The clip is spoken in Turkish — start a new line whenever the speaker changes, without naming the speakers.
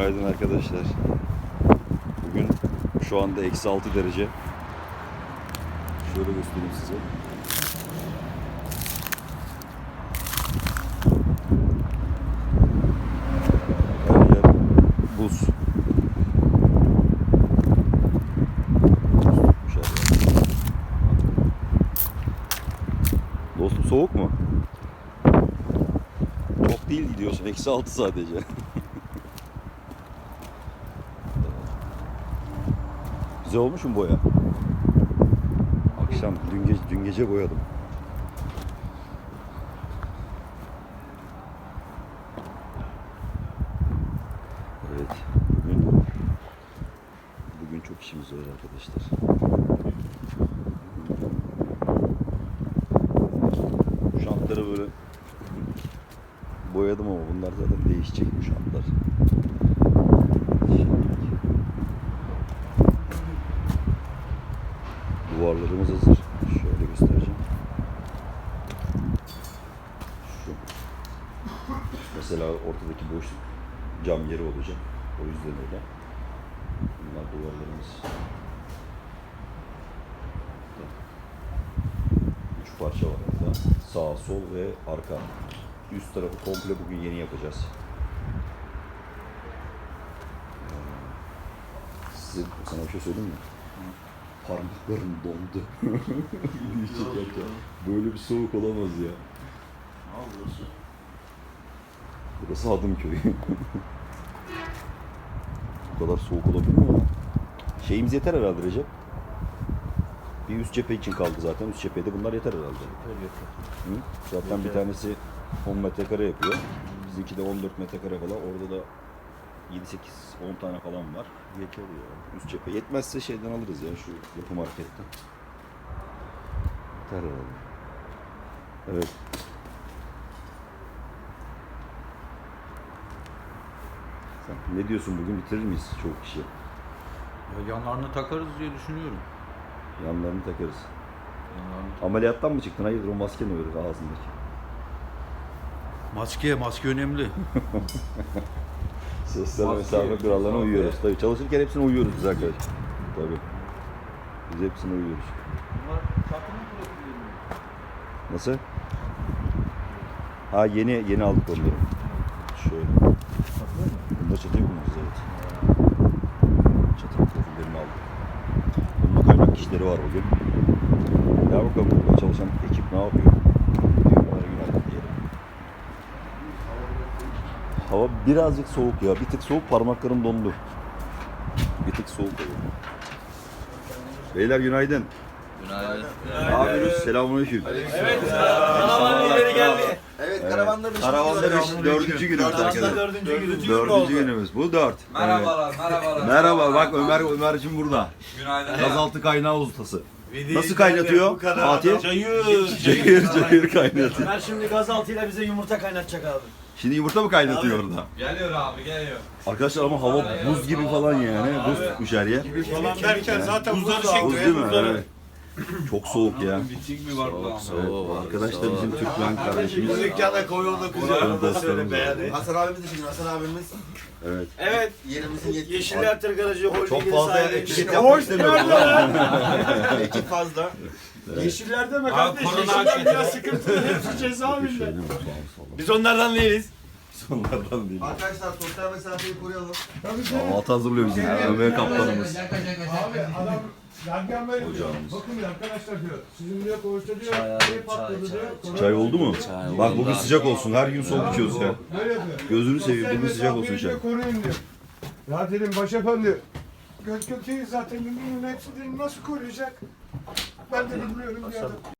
Günaydın arkadaşlar. Bugün şu anda eksi 6 derece. Şöyle göstereyim size. Her yer buz. Dostum soğuk mu? Çok değil gidiyorsun. Eksi 6 sadece. Güzel olmuş mu boya? Akşam dün gece, dün gece boyadım. Evet. Bugün bugün çok işimiz var arkadaşlar. Şantları böyle boyadım ama bunlar zaten değişecek bu şantlar. Duvarlarımız hazır. Şöyle göstereceğim. Şu. Mesela ortadaki boşluk cam yeri olacak. O yüzden öyle. Bunlar duvarlarımız. Üç parça var orada. Sağ, sol ve arka. Üst tarafı komple bugün yeni yapacağız. Ee, Size sana bir şey söyleyeyim mi? Parmaklarım dondu. Çekerken. Böyle bir soğuk olamaz ya. Burası Hadımköy. Bu kadar soğuk olabilir mi? Şeyimiz yeter herhalde Recep. Bir üst cephe için kaldı zaten. Üst cephede bunlar yeter herhalde. Hı? Zaten bir tanesi 10 metrekare yapıyor. Bizimki de 14 metrekare falan. Orada da 7-8 10 tane falan var. Yeter ya. Üst cephe. Yetmezse şeyden alırız ya şu yapı marketten. Yeter herhalde. Evet. Sen ne diyorsun bugün bitirir miyiz çok kişi?
Ya yanlarını takarız diye düşünüyorum.
Yanlarını takarız.
Yanlarını
Ameliyattan mı çıktın? Hayırdır o maske ne böyle ağzındaki?
Maske, maske önemli.
Sosyal mesafe kurallarına uyuyoruz. Tabii çalışırken hepsine uyuyoruz biz arkadaşlar. Tabii. Biz hepsine uyuyoruz.
Bunlar çatı mı profilleri
Nasıl? Ha yeni yeni aldık onları. Şöyle. Bunları çatıya kullanacağız evet. Çatının profillerini aldık. Bunun da kaynak kişileri var bugün. Ya bakalım burada çalışan ekip ne yapıyor? Onlara günaydın diyelim. Hava birazcık soğuk ya. Bir tık soğuk parmaklarım dondu. Bir tık soğuk oluyor. Beyler günaydın.
Günaydın.
Ne yapıyorsunuz? Selamünaleyküm.
Karavan lideri geldi.
Evet karavanların
Karavanda beş, dördüncü günümüz arkadaşlar.
Dördüncü günü.
Dördüncü günümüz. Bu dört.
Merhabalar, merhabalar.
Evet. Merhaba. Bak Ömer Ömerciğim burada.
Günaydın.
Gazaltı kaynağı ustası. Nasıl kaynatıyor? Fatih?
Cayır.
Cayır cayır kaynatıyor.
Ömer şimdi gazaltıyla bize yumurta kaynatacak abi.
Şimdi yumurta mı kaynatıyor orada?
Geliyor abi, geliyor.
Arkadaşlar ama hava buz gibi falan yani. Buz tutmuş her yer.
Falan derken zaten buzları
Buz
çekti.
değil mi? Evet. Çok soğuk ya.
Bitik mi var bu
Evet, arkadaşlar bizim Türkmen kardeşimiz.
Biz dükkana koyuyordu kucağına da söyle.
Hasan abimiz de şimdi Hasan abimiz
Evet.
Evet.
yerimizin yetkisi.
Yeşiller Tır Garajı Holding'in
Çok fazla
sahibi.
etiket yapmak istemiyorum.
Ekip fazla.
Yeşiller deme
Abi,
kardeş.
korona
Yeşiller biraz sıkıntılı. Hepsi cezaevinde. Biz onlardan değiliz.
Sonlardan değil.
Arkadaşlar sosyal mesafeyi koruyalım.
Kahvaltı hazırlıyor bizim Ömer kaptanımız.
Abi adam Radyan böyle diyor.
Ocağımız.
Bakın diyor arkadaşlar diyor. Sizin diyor koğuşta diyor. Şey patladı diyor.
Çay oldu mu? Bak bugün sıcak olsun. Her gün soğuk içiyoruz ya.
Böyle yapıyor.
Gözünü seveyim bugün sıcak olsun çay.
diyor, Koruyun diyor. Ya dedim başefendi. Göz gökeyi zaten dedim hepsi dedim nasıl koruyacak? Ben de bilmiyorum diyor adam.